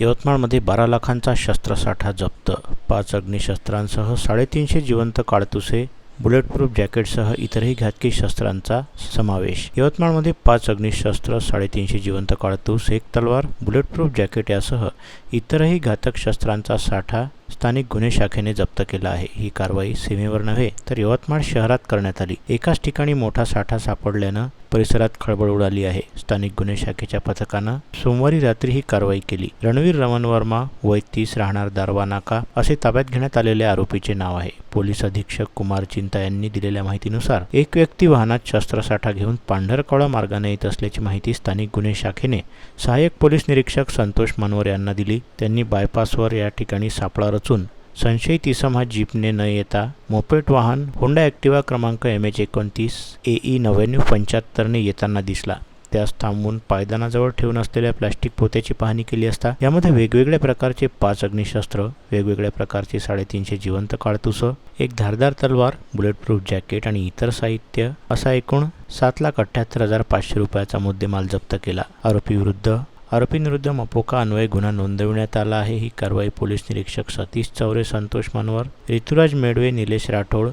यवतमाळमध्ये बारा लाखांचा शस्त्रसाठा जप्त. पाच अग्निशस्त्रांसह साडेतीनशे जिवंत काळतुसे बुलेटप्रूफ जॅकेटसह इतरही घातकी शस्त्रांचा समावेश. यवतमाळमध्ये पाच अग्निशस्त्र साडेतीनशे जिवंत काळतूस एक तलवार बुलेटप्रूफ जॅकेट यासह इतरही घातक शस्त्रांचा साठा स्थानिक गुन्हे शाखेने जप्त केला आहे. ही कारवाई सीमेवर नव्हे तर यवतमाळ शहरात करण्यात आली. एकाच ठिकाणी मोठा साठा सापडल्यानं परिसरात खळबळ उडाली आहे. स्थानिक गुन्हे शाखेच्या पथकानं सोमवारी रात्री ही कारवाई केली. रणवीर रमण वर्मा वय तीस राहणार दारवा नाका असे ताब्यात घेण्यात आलेल्या आरोपीचे नाव आहे. पोलीस अधीक्षक कुमार चिंता यांनी दिलेल्या माहितीनुसार एक व्यक्ती वाहनात शस्त्रसाठा घेऊन पांढरकवळा मार्गाने येत असल्याची माहिती स्थानिक गुन्हे शाखेने सहाय्यक पोलीस निरीक्षक संतोष मनोर यांना दिली. त्यांनी बायपासवर या ठिकाणी सापळा रचून संशयित इसम हा जीपने न येता मोपेट वाहन होंडा ॲक्टिवा क्रमांक एम एच एकोणतीस ए ई नव्याण्णव पंच्याहत्तरने येताना दिसला. त्यास थांबवून पायदानाजवळ ठेवून असलेल्या प्लास्टिक पोत्याची पाहणी केली असता यामध्ये वेगवेगळ्या प्रकारचे पाच अग्निशस्त्र वेगवेगळ्या प्रकारचे साडेतीनशे जिवंत काळतुसं एक धारदार तलवार बुलेटप्रूफ जॅकेट आणि इतर साहित्य असा एकूण सात लाख अठ्ठ्याहत्तर हजार पाचशे रुपयाचा मुद्देमाल जप्त केला. आरोपीविरुद्ध आरोपींविरुद्ध मपोका अन्वय गुन्हा नोंदविण्यात आला आहे. ही कारवाई पोलीस निरीक्षक सतीश चौरे संतोष मनवर ऋतुराज मेडवे निलेश राठोड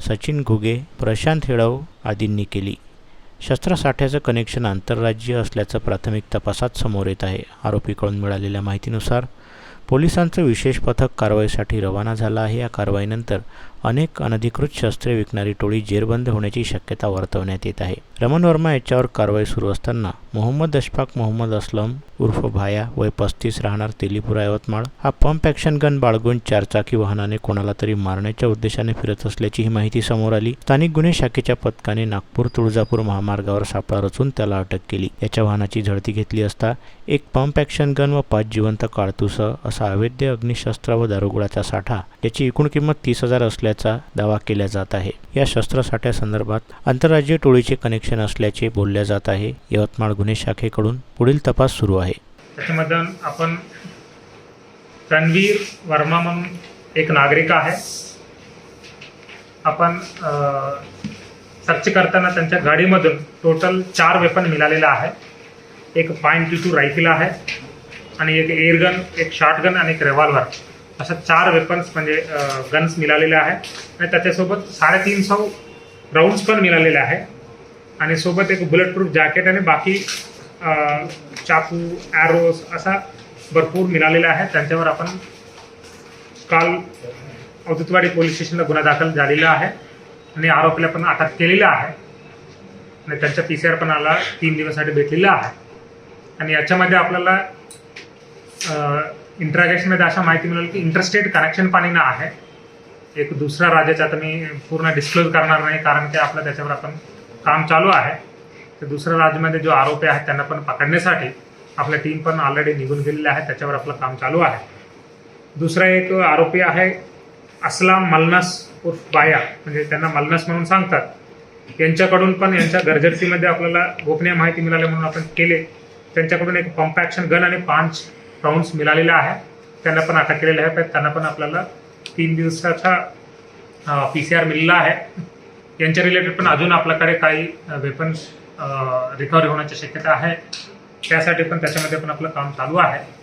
सचिन घुगे प्रशांत हेळव आदींनी केली. शस्त्रसाठ्याचं कनेक्शन आंतरराज्यीय असल्याचं प्राथमिक तपासात समोर येत आहे. आरोपीकडून मिळालेल्या माहितीनुसार पोलिसांचं विशेष पथक कारवाईसाठी रवाना झालं आहे. या कारवाईनंतर अनेक अनधिकृत शस्त्रे विकणारी टोळी जेरबंद होण्याची शक्यता वर्तवण्यात येत आहे. रमण वर्मा याच्यावर कारवाई सुरू असताना मोहम्मद अशफाक मोहम्मद असलम उर्फ भाया वय पस्तीस राहणार तेलीपुरा यवतमाळ. हा पंप ॲक्शन गन बाळगून चारचाकी वाहनाने कोणाला तरी मारण्याच्या उद्देशाने फिरत असल्याची ही माहिती समोर आली. स्थानिक गुन्हे शाखेच्या पथकाने नागपूर तुळजापूर महामार्गावर सापळा रचून त्याला अटक केली. याच्या वाहनाची झडती घेतली असता एक पंप ॲक्शन गन व पाच जिवंत काळतुस असा अवैध अग्निशस्त्र व दारुगुळाचा साठा याची एकूण किंमत तीस हजार असल्याचा दावा केला जात आहे. या शस्त्रसाठ्यासंदर्भात आंतरराज्य टोळीचे कनेक्शन असल्याचे बोलले जात आहे. यवतमाळ गुन्हे शाखेकडून पुढील तपास सुरू आहे. त्याच्यामधून आपण रणवीर वर्मा म्हणून एक नागरिक आहे. आपण सर्च करताना त्यांच्या गाडीमधून टोटल चार वेपन मिळालेलं आहे. एक पाईन टू टू रायफल आहे आणि एक एअरगन एक शॉटगन आणि एक रेव्हॉल्वर अशा चार वेपन्स म्हणजे गन्स मिळालेले आहे. आणि त्याच्यासोबत साडेतीन सौ राऊंड्स पण मिळालेले आहे. आणि सोबत एक बुलेट प्रूफ जॅकेट आणि बाकी चाकू ॲरोज असा भरपूर मिळालेला आहे. त्यांच्यावर आपण काल औदुतवाडी पोलीस स्टेशनला गुन्हा दाखल झालेला आहे आणि आरोपीला पण अटक केलेला आहे. आणि त्यांचा पी सी आर पण आला तीन दिवसासाठी भेटलेला आहे. आणि याच्यामध्ये आपल्याला इंट्रागेशनमध्ये अशा माहिती मिळाली की इंटरस्टेट कनेक्शन पाणीनं आहे. एक दुसऱ्या राज्याचा आता मी पूर्ण डिस्क्लोज करणार नाही कारण की आपलं त्याच्यावर आपण काम चालू आहे. तर दुसऱ्या राज्यामध्ये जो आरोपी आहेत त्यांना पण पकडण्यासाठी आपल्या टीम पण ऑलरेडी निघून गेलेल्या आहे त्याच्यावर आपलं काम चालू आहे. दुसरा एक आरोपी आहे असलाम मलनस उर्फ बाया. म्हणजे त्यांना मलनस म्हणून सांगतात. यांच्याकडून पण यांच्या गरजर्सीमध्ये आपल्याला गोपनीय माहिती मिळाली म्हणून आपण केले. त्यांच्याकडून एक पंप ॲक्शन गन आणि पाच राऊंड्स मिळालेले आहे. त्यांना पण अटक केलेले आहे. पण त्यांना पण आपल्याला तीन दिवसाचा पी सी आर मिळाला आहे. यांच्या रिलेटेड पण अजून आपल्याकडे काही वेपन्स रिकव्हरी होण्याची शक्यता आहे. त्यासाठी पण त्याच्यामध्ये पण आपलं काम चालू आहे.